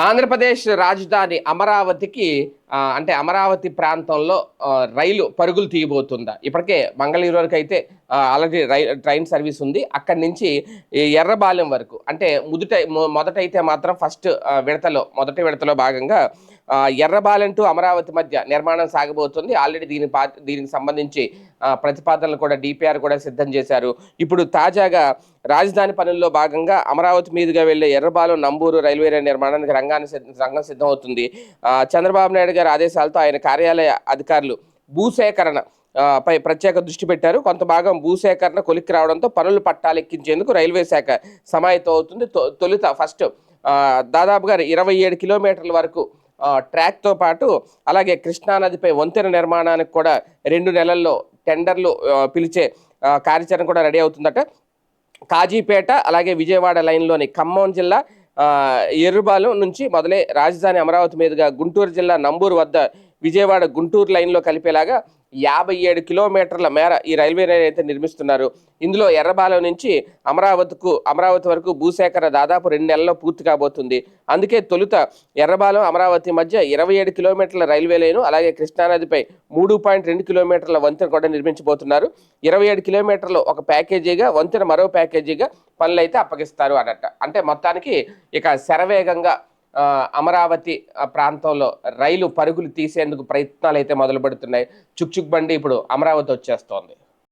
ఆంధ్రప్రదేశ్ రాజధాని అమరావతికి అంటే అమరావతి ప్రాంతంలో రైలు పరుగులు తీయబోతుందా. ఇప్పటికే మంగళగిరి వరకు అయితే ఆల్రెడీ రై ట్రైన్ సర్వీస్ ఉంది. అక్కడి నుంచి ఈ ఎర్రబాలెం వరకు అంటే ముదుట మొ- మొదటైతే మాత్రం ఫస్ట్ విడతలో మొదటి విడతలో భాగంగా ఎర్రబాలెం టు అమరావతి మధ్య నిర్మాణం సాగబోతుంది. ఆల్రెడీ దీని పా దీనికి సంబంధించి ప్రతిపాదనలు కూడా డిపిఆర్ కూడా సిద్ధం చేశారు. ఇప్పుడు తాజాగా రాజధాని పనుల్లో భాగంగా అమరావతి మీదుగా వెళ్ళే ఎర్రబాలెం నంబూరు రైల్వే నిర్మాణానికి రంగాన్ని సిద్ధ- రంగం సిద్ధమవుతుంది. చంద్రబాబు నాయుడు గారి ఆదేశాలతో ఆయన కార్యాలయ అధికారులు భూసేకరణ పై ప్రత్యేక దృష్టి పెట్టారు. కొంత భాగం భూసేకరణ కొలిక్కి రావడంతో పనులు పట్టాలెక్కించేందుకు రైల్వే శాఖ సమాయత్తం అవుతుంది. తొ- తొలుత ఫస్ట్ దాదాపుగా ఇరవై ఏడు కిలోమీటర్ల వరకు ట్రాక్తో పాటు అలాగే కృష్ణానదిపై వంతెన నిర్మాణానికి కూడా రెండు నెలల్లో టెండర్లు పిలిచే కార్యాచరణ కూడా రెడీ అవుతుందట. కాజీపేట అలాగే విజయవాడ లైన్లోని ఖమ్మం జిల్లా ఎర్రుబాలెం నుంచి మొదలై రాజధాని అమరావతి మీదుగా గుంటూరు జిల్లా నంబూరు వద్ద విజయవాడ గుంటూరు లైన్లో కలిపేలాగా యాభై ఏడు కిలోమీటర్ల మేర ఈ రైల్వే లైన్ అయితే నిర్మిస్తున్నారు. ఇందులో ఎర్రబాలెం నుంచి అమరావతికు అమరావతి వరకు భూసేకరణ దాదాపు రెండు నెలల్లో పూర్తి కాబోతుంది. అందుకే తొలుత ఎర్రబాలెం అమరావతి మధ్య ఇరవై ఏడు కిలోమీటర్ల రైల్వే లైను అలాగే కృష్ణానదిపై మూడు పాయింట్ రెండు కిలోమీటర్ల వంతెన కూడా నిర్మించబోతున్నారు. ఇరవై ఏడు కిలోమీటర్లు ఒక ప్యాకేజీగా వంతెన మరో ప్యాకేజీగా పనులైతే అప్పగిస్తారు అన్నట్ట. అంటే మొత్తానికి ఇక శరవేగంగా అమరావతి ప్రాంతంలో రైలు పరుగులు తీసేందుకు ప్రయత్నాలు అయితే మొదలుపెడుతున్నాయి. చుక్ చుక్ బండి ఇప్పుడు అమరావతి వచ్చేస్తోంది.